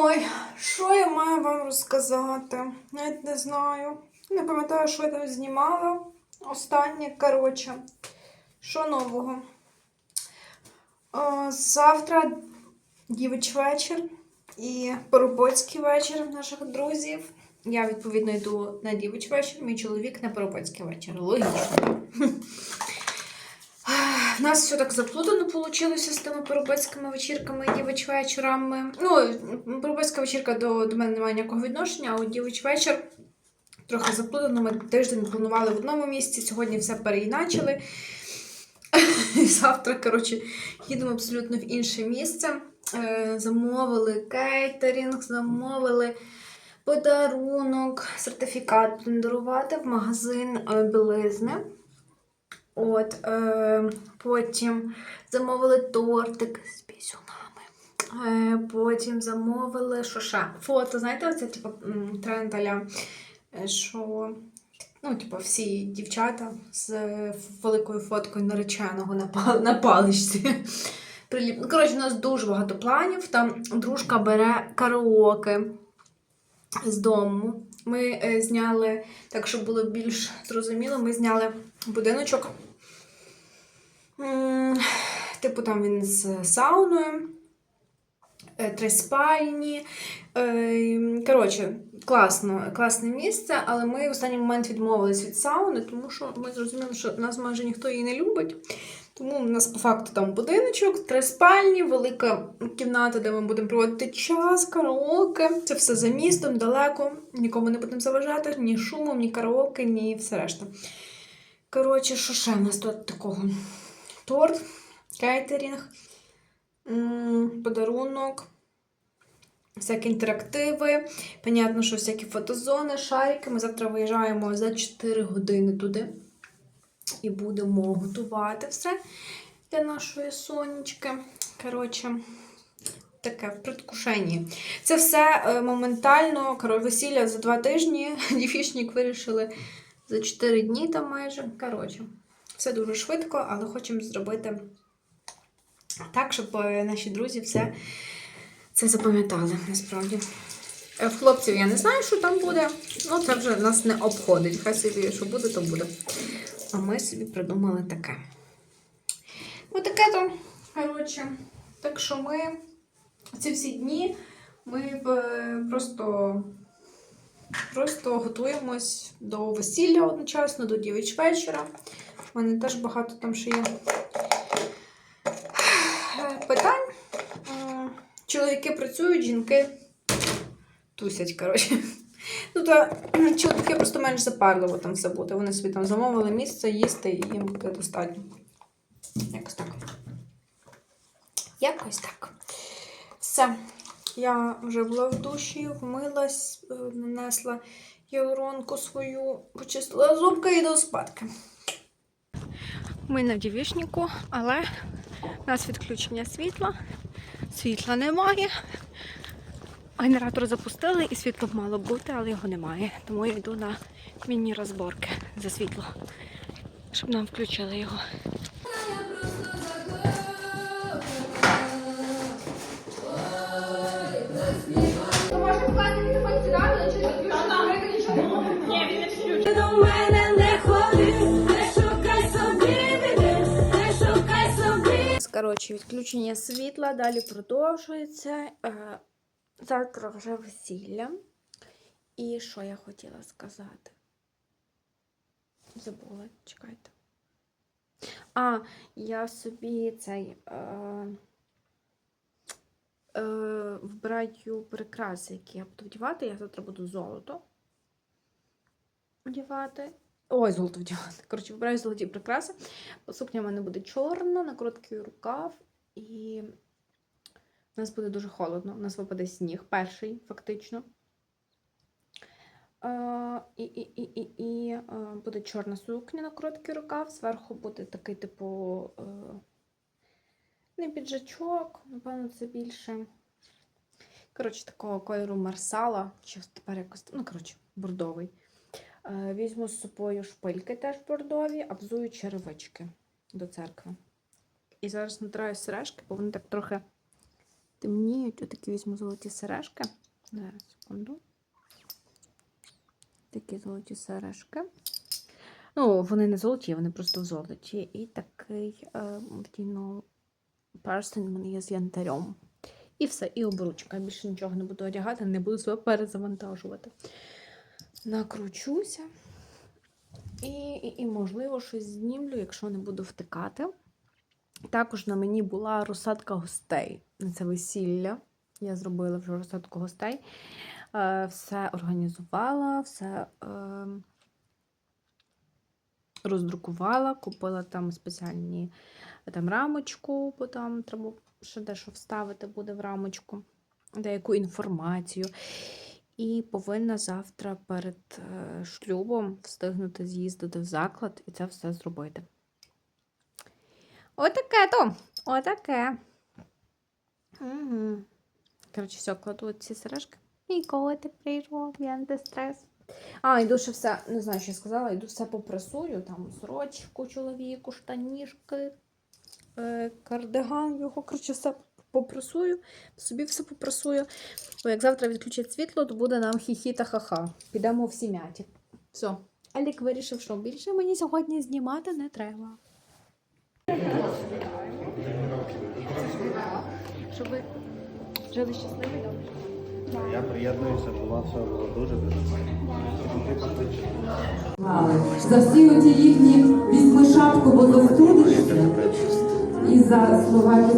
Ой, що я маю вам розказати? Навіть не знаю. Не пам'ятаю, що я там знімала. Останнє, коротше, що нового? О, завтра дівич вечір і поробоцький вечір наших друзів. Я, відповідно, йду на дівич вечір, мій чоловік на поробоцький вечір. Логічно. У нас все так заплутано вийшло з тими поробоцькими вечірками і дівич вечорами. Ну, поробоцька вечірка до, до мене немає ніякого відношення, а от дівич вечір трохи заплутано. Ми тиждень планували в одному місці, сьогодні все переіначили. Завтра, коротше, їдемо абсолютно в інше місце. Е, Замовили кейтерінг, замовили подарунок, сертифікат дарувати в магазин е, білизни. От, е, потім замовили тортик з пісюнами. Е, потім замовили що ще? Фото, знаєте, оце типу тренд е, що ну, типу, всі дівчата з е, великою фоткою нареченого на, пал- на паличці. Ну, коротше, у нас дуже багато планів. Там дружка бере караоке з дому. Ми е, зняли, так щоб було більш зрозуміло, ми зняли будиночок. Типу, там він з сауною, е, три спальні. Е, Коротше, класно, класне місце, але ми в останній момент відмовились від сауни, тому що ми зрозуміли, що нас майже ніхто її не любить. Тому у нас по факту там будиночок, три спальні, велика кімната, де ми будемо проводити час, караоке. Це все за містом, далеко. Нікому не будемо заважати, ні шумом, ні караоке, ні все решта. Коротше, що ще в нас тут такого? Торт, кейтерінг, подарунок, всякі інтерактиви. Понятно, що всякі фотозони, шарики. Ми завтра виїжджаємо за 4 години туди і будемо готувати все для нашої сонечки. Коротше, таке в предвкушенні. Це все е, моментально, коротше, весілля за два тижні. Дівчинник вирішили за 4 дні там майже. Коротше, все дуже швидко, але хочемо зробити так, щоб е, наші друзі все це запам'ятали насправді. Е, хлопців я не знаю, що там буде. Ну, це вже нас не обходить. Хай собі, що буде, то буде. А ми собі придумали таке. Ну, таке то, коротше. Так що ми ці всі дні ми е, просто, просто готуємось до весілля одночасно, до дівич вечора. У мене теж багато там ще є е, питань. Чоловіки працюють, жінки тусять, коротше. Ну, то чоловіки просто менш запарливо там все буде. Вони собі там замовили місце їсти і їм буде достатньо. Якось так. Якось так. Все. Я вже була в душі, вмилась, е, нанесла гіалуронку свою, почистила зубки і до спадки. Ми на дівішнику, але у нас відключення світла. Світла немає. Генератор запустили і світло б мало бути, але його немає. Тому я йду на міні-розборки за світло, щоб нам включили його. Коротше, відключення світла, далі продовжується. Е, Завтра вже весілля. І що я хотіла сказати? Забула, чекайте. А, я собі цей е, е, вбираю прикраси, які я буду вдівати. Я завтра буду золото вдівати. Ой, золото вдівати. Коротше, вибираю золоті прикраси. Сукня в мене буде чорна, на короткий рукав. І у нас буде дуже холодно. У нас випаде сніг, перший, фактично. Е, і і, і, і, і е, буде чорна сукня на короткий рукав. Зверху буде такий, типу, е, не піджачок, напевно, це більше. Коротше, такого кольору марсала, чи тепер якось, ну, коротше, бордовий. Е, Візьму з собою шпильки теж бордові, а взую черевички до церкви. І зараз натираю сережки, бо вони так трохи темніють. Отакі візьму золоті сережки. Зараз, секунду. Такі золоті сережки. Ну, вони не золоті, вони просто в золоті. І такий е, вдійно перстень в мене є з янтарем. І все, і обручка. Більше нічого не буду одягати, не буду себе перезавантажувати. Накручуся. І, і, і, можливо, щось знімлю, якщо не буду втикати. Також на мені була розсадка гостей на це весілля. Я зробила вже розсадку гостей. Е, все організувала, все е, роздрукувала, купила там спеціальні там рамочку, бо там треба ще дещо вставити буде в рамочку, деяку інформацію. І повинна завтра перед е, шлюбом встигнути з'їздити в заклад і це все зробити. Отаке то. Отаке. Угу. Коротше, все, кладу ці сережки. Мій котик прийшов, я антистрес. А, йду ще все, не знаю, що я сказала, йду все попресую, там сорочку чоловіку, штанішки, е, кардиган його, коротше, все попресую, собі все попресую. Бо як завтра відключать світло, то буде нам хі-хі та ха-ха. Підемо в сім'яті. Все. Алік вирішив, що більше мені сьогодні знімати не треба. Щоб ви жили щасливі добре. Я приєднуюся, вас все було дуже дуже За всі оті їхні візьми шапку, бо застудишся. І за слова